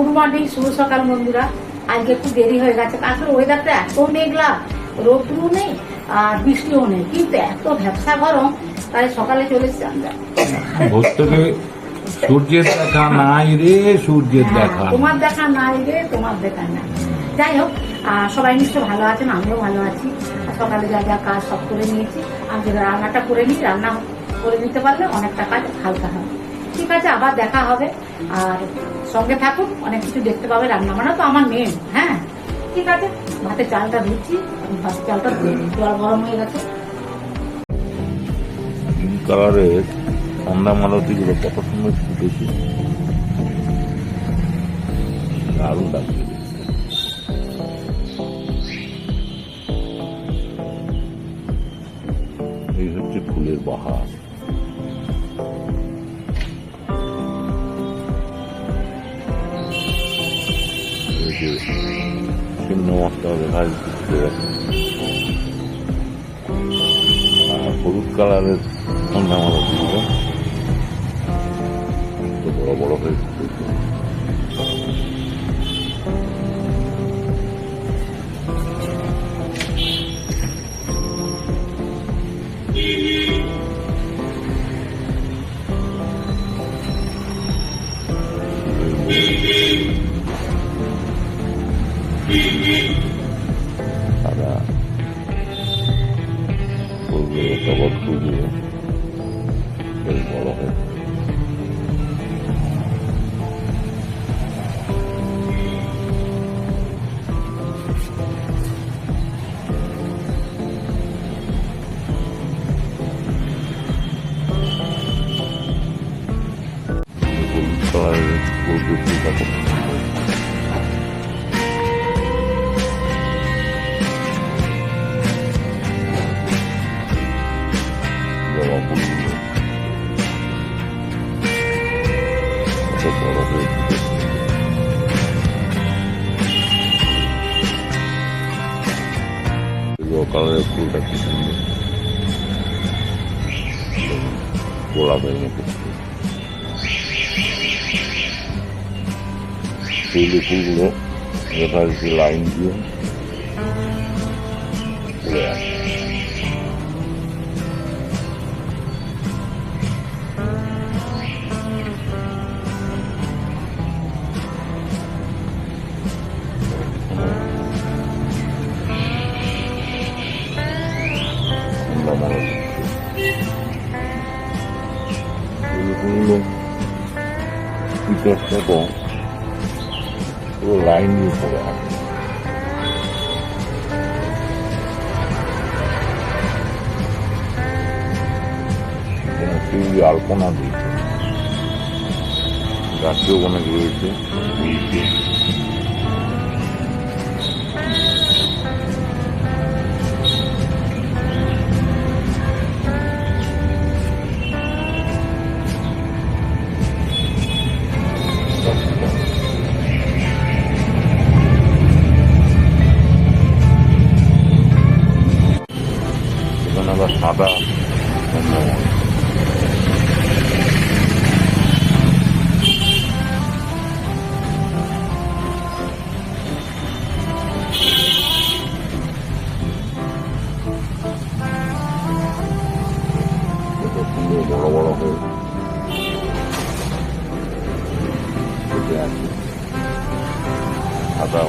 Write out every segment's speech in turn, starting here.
Good morning শুভ সকাল বন্ধুরা আজকে একটু দেরি হয়ে গেছে আসলে ওয়েদারটা এত মেঘলা রোদ্রু নেই আর বৃষ্টিও নেই। কিন্তু এত ভ্যাবসা গরম তাই সকালে চলে এসেছি আমরা। সূর্যের দেখা নাই রে সূর্যের হ্যাঁ, দেখা তোমার দেখা নাই রে তোমার দেখা নাই। যাই হোক সবাই নিশ্চয় ভালো আছেন আমিও ভালো আছি। আর সকালে যা যা কাজ সব করে নিয়েছি। আমি যদি রান্নাটা করে নিই রান্না করে নিতে পারলে অনেকটা কাজ হালকা হবে ঠিক আছে, আবার দেখা হবে। আর সঙ্গে থাকুন, অনেক কিছু দেখতে পাবে রান্না বান্না তো আমার মেন হ্যাঁ? ঠিক আছে ভাতের চালটা ধুচ্ছি ভাতের চালটা ধুয়ে। জল গরম হয়ে গেছে। কালারের সন্ধ্যা মালতি গুলো কত সুন্দর ফুটেছে। দারুণ এই হচ্ছে ফুলের বাহার। এই Şimdi হলুদ কালারের সন্ধ্যা মালা দিল বড় বড় হয়ে ফুলগুলো টগর ফুলগুলো বেশ বড় হয়ে হলুদ কালারের ফুলগুলো কালারের ফুলটা কি সুন্দর গোলাপের মতো ফুল। ফুল ফুলগুলো যাচ্ছে লাইন দিয়ে ফুলগুলো বিকাশ মতো পুরো লাইন দিয়ে পড়ে এখানে ফুল আলপনা দিয়েছে গাছেও অনেক রয়েছে ফুলকে এখানে আবার সাদা চন্দ্রমা কত সুন্দর বড় বড় হয়ে ফুটে আছে সাদা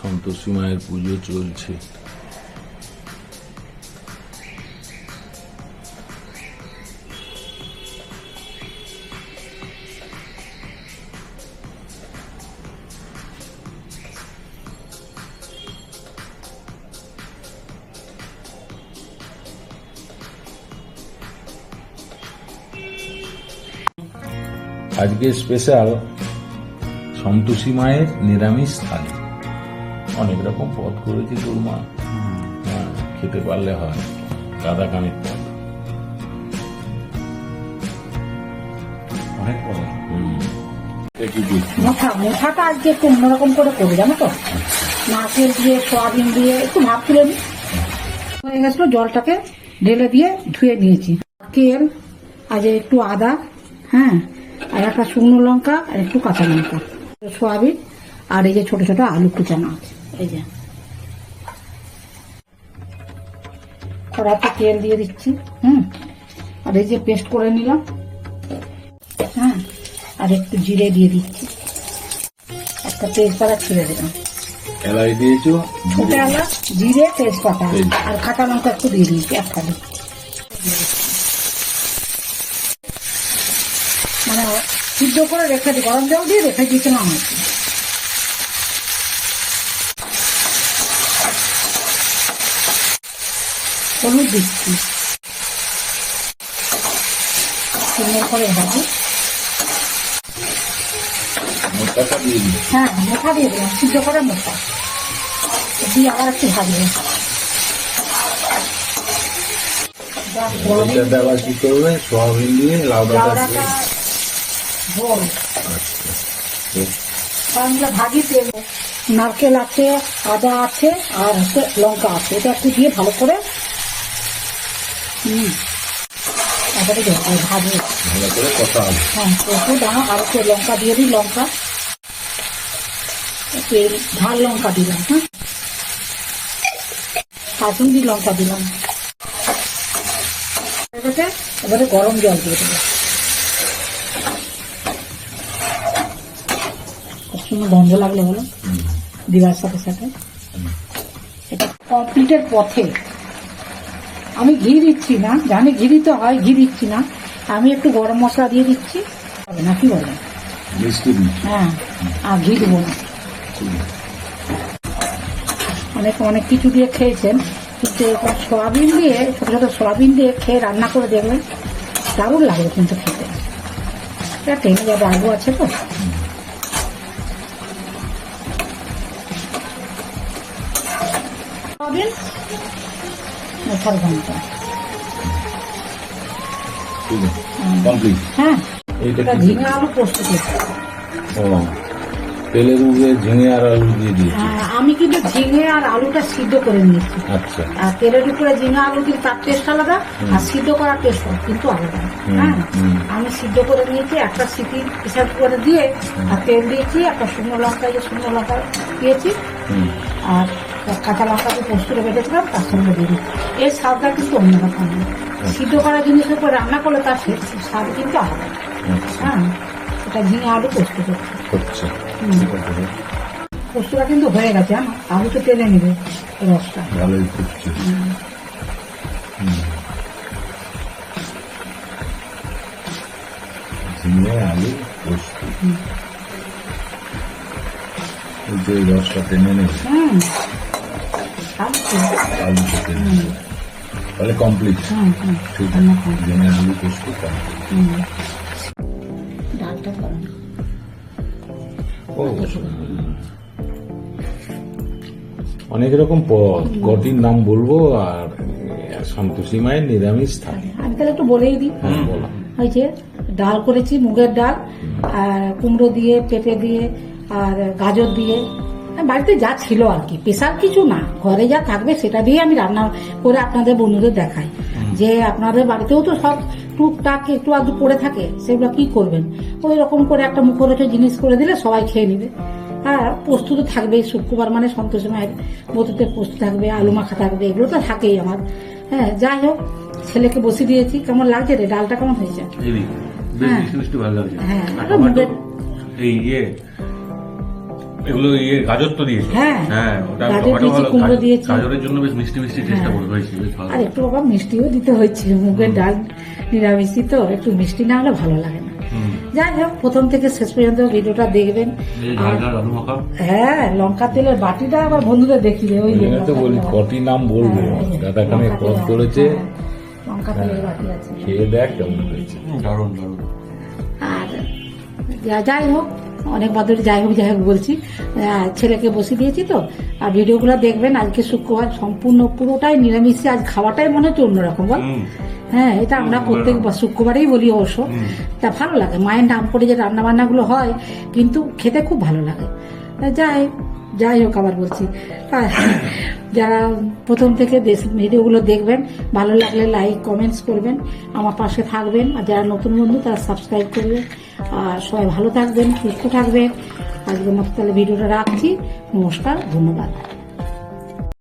সন্তোষী মায়ের পুজো চলছে। আজকে স্পেশাল সন্তোষী মায়ের নিরামিষ থালি। অনেক রকম পদ করেছি তোর মা হ্যাঁ, খেতে পারলে হয় কাদা কানির পদ। অনেক আজকে একটু অন্যরকম করে করি জানো তো? নারকেল দিয়ে সয়াবিন দিয়ে একটু ভাব তুলে নিই হয়ে গেছিল জলটাকে ঢেলে দিয়ে ধুয়ে নিয়েছি। তেল আর এই একটু আদা হ্যাঁ আর একটা শুকনো লঙ্কা আর একটু কাঁচা লঙ্কা। সোয়াবিন আর এই যে ছোট ছোট আলু কুচানো আছে। এই যে কড়াতে তেল দিয়ে দিচ্ছি হুম আর এই যে পেস্ট করে নিলাম হ্যাঁ আর একটু জিরে দিয়ে দিচ্ছি একটা তেজপাতা ছিঁড়ে দিলাম এলাই দিয়েছ ছোট এলাচ জিরে তেজপাতা তেজ। আর কাঁচা লঙ্কা একটু দিয়ে দিয়েছি এক খালি মানে সিদ্ধ করে রেখে দিই গরম জল দিয়ে রেখে দিয়েছিলাম আর কি। হলুদ দিচ্ছি। সুন্দর করে হ্যাঁ মোটা দিয়ে দিলাম সিদ্ধ করে মোটা দিয়ে আবার একটু ভাজবো। যাক, গরমে এটা আবার কি করবে? সোয়াবিন দিয়ে লাউ ডাঁটা ঝোল দিয়ে ভাজি তেল। নারকেল আছে আদা আছে আর হচ্ছে লঙ্কা আছে। এটা একটু দিয়ে ভালো করে তারপরে ভাজি ভালো করে কষা হবে। হ্যাঁ তো দাও আর একটু লঙ্কা দিয়ে দিই লঙ্কা। এই ঝাল লঙ্কা দিলাম হ্যাঁ। কাসুন্দি লঙ্কা দিলাম। এবারে গরম জল দিয়ে দেবো। সুন্দর গন্ধ লাগল বলো দিবার সাথে সাথে। এটা কমপ্লিটের পথে আমি ঘি দিচ্ছি না জানি ঘি দিতে হয় ঘি দিচ্ছি না। আমি একটু গরম মশলা দিয়ে দিচ্ছি। হবে না কি বলে হ্যাঁ আর ঘি দেবো না। অনেক অনেক কিছু দিয়ে খেয়েছেন। কিন্তু এরকম সয়াবিন দিয়ে ছোটো ছোটো সয়াবিন দিয়ে খেয়ে রান্না করে দেখবেন। দারুণ লাগবে কিন্তু খেতে। এটা টেনে যাবে আলু আছে তো। সয়াবিন? ঘণ্টা কমপ্লিট হ্যাঁ। এটা ঝিঙে আলু ও তেলের ঝিঙে আর আলু দিয়ে দিয়েছি আমি কিন্তু ঝিঙে আর আলুটা সিদ্ধ করে নিয়েছি। আচ্ছা। আর তেলের উপরে ঝিঙে আলু কিন্তু তার টেস্ট আলাদা আর সিদ্ধ করার টেস্ট কিন্তু আলাদা। হ্যাঁ আমি সিদ্ধ করে নিয়েছি একটা সিটি প্রেসার করে দিয়ে আর তেল দিয়েছি একটা শুকনো লঙ্কা যে শুকনো লঙ্কা দিয়েছি। আর কাঁচা লঙ্কা দিয়ে পোস্ত করে বেঁধেছিলাম তার সঙ্গে দিয়ে দিচ্ছি এর স্বাদটা কিন্তু অন্য অন্যরকম সিদ্ধ করা জিনিসের উপর রান্না করলে তার স্বাদ কিন্তু আলাদা। আচ্ছা। হ্যাঁ এটা ঝিঙে আলু পোস্ত করছি আছে। পোস্তটা কিন্তু হয়ে গেছে জানো? আলু তো টেনে নেবে রসটা। ভালোই। ঝিঙে আলু পোস্ত। এই যে রসটা টেনে নেবে। হুম। আচ্ছা আলু নেবে তাহলে কমপ্লিট ঠিক আছে আলু পোস্ত। ডালটা। ও। অনেক রকম পদ কটির নাম বলব আর সন্তোষী মায়ের নিরামিষ থাকে। আমি তাহলে একটু বলেই দিই। হ্যাঁ বলা। হয়েছে ডাল করেছি মুগের ডাল আর কুমড়ো দিয়ে পেঁপে দিয়ে আর গাজর দিয়ে বাড়িতে যা ছিল আর কি পেশার কিছু না। ঘরে যা থাকবে সেটা দিয়ে আমি রান্না করে আপনাদের বন্ধুদের দেখাই। যে আপনাদের বাড়িতেও তো সব টুকটাক একটু আধটু পড়ে থাকে সেগুলো কি করবেন? ওই রকম করে একটা মুখরোচক জিনিস করে দিলে সবাই খেয়ে নেবে। আর পোস্ত তো থাকবেই শুক্রবার মানে সন্তোষ মায়ের বতুতে পোস্ত থাকবে আলু মাখা থাকবে এগুলো তো থাকেই আমার। হ্যাঁ যাই হোক ছেলেকে বসে দিয়েছি কেমন লাগছে রে? ডালটা কেমন হয়েছে? হ্যাঁ। হ্যাঁ, এই ইয়ে এগুলো ইয়ে গাজর তো দিয়েছে। হ্যাঁ। হ্যাঁ ওটা গাজর দিয়েছি, ভালো কুমড়ো দিয়েছি। গাজরের জন্য বেশ মিষ্টি মিষ্টি টেস্টটা হ্যাঁ। হয়েছে বেশ ভালো। আর একটু বাবা মিষ্টিও দিতে হয়েছিল মুগের ডাল নিরামিষই তো একটু মিষ্টি না হলে ভালো লাগে না। যাই হোক প্রথম থেকে শেষ পর্যন্ত ভিডিওটা দেখবেন। হ্যাঁ লঙ্কা তেলের বাটিটা আবার বন্ধুদের দেখি রে ওই তো বলি কটি নাম বলব হ্যাঁ, দাদাখানে লঙ্কা করেছে। হ্যাঁ, লঙ্কা তেলের বাটি আছে। খেয়ে দেখ কেমন হয়েছে। দারুণ দারুণ। আর যা- যাই হোক অনেক বদল যাই হোক যাই হোক বলছি। ছেলেকে বসে দিয়েছি তো। আর ভিডিওগুলো দেখবেন আজকে শুক্রবার সম্পূর্ণ পুরোটাই নিরামিষে আজ খাওয়াটাই মনে হচ্ছে অন্যরকম বল। হ্যাঁ এটা আমরা প্রত্যেক শুক্রবারেই বলি অবশ্য। তা ভালো লাগে। মায়ের নাম করে যে রান্না বান্নাগুলো হয় কিন্তু খেতে খুব ভালো লাগে। যাই যাই হোক আবার বলছি। যারা প্রথম থেকে ভিডিওগুলো দেখবেন, ভালো লাগলে লাইক কমেন্টস করবেন, আমার পাশে থাকবেন। আর যারা নতুন বন্ধু, তারা সাবস্ক্রাইব করবেন। আর সবাই ভালো থাকবেন, সুস্থ থাকবেন। আজকের মতো তাহলে ভিডিওটা রাখছি। নমস্কার, ধন্যবাদ।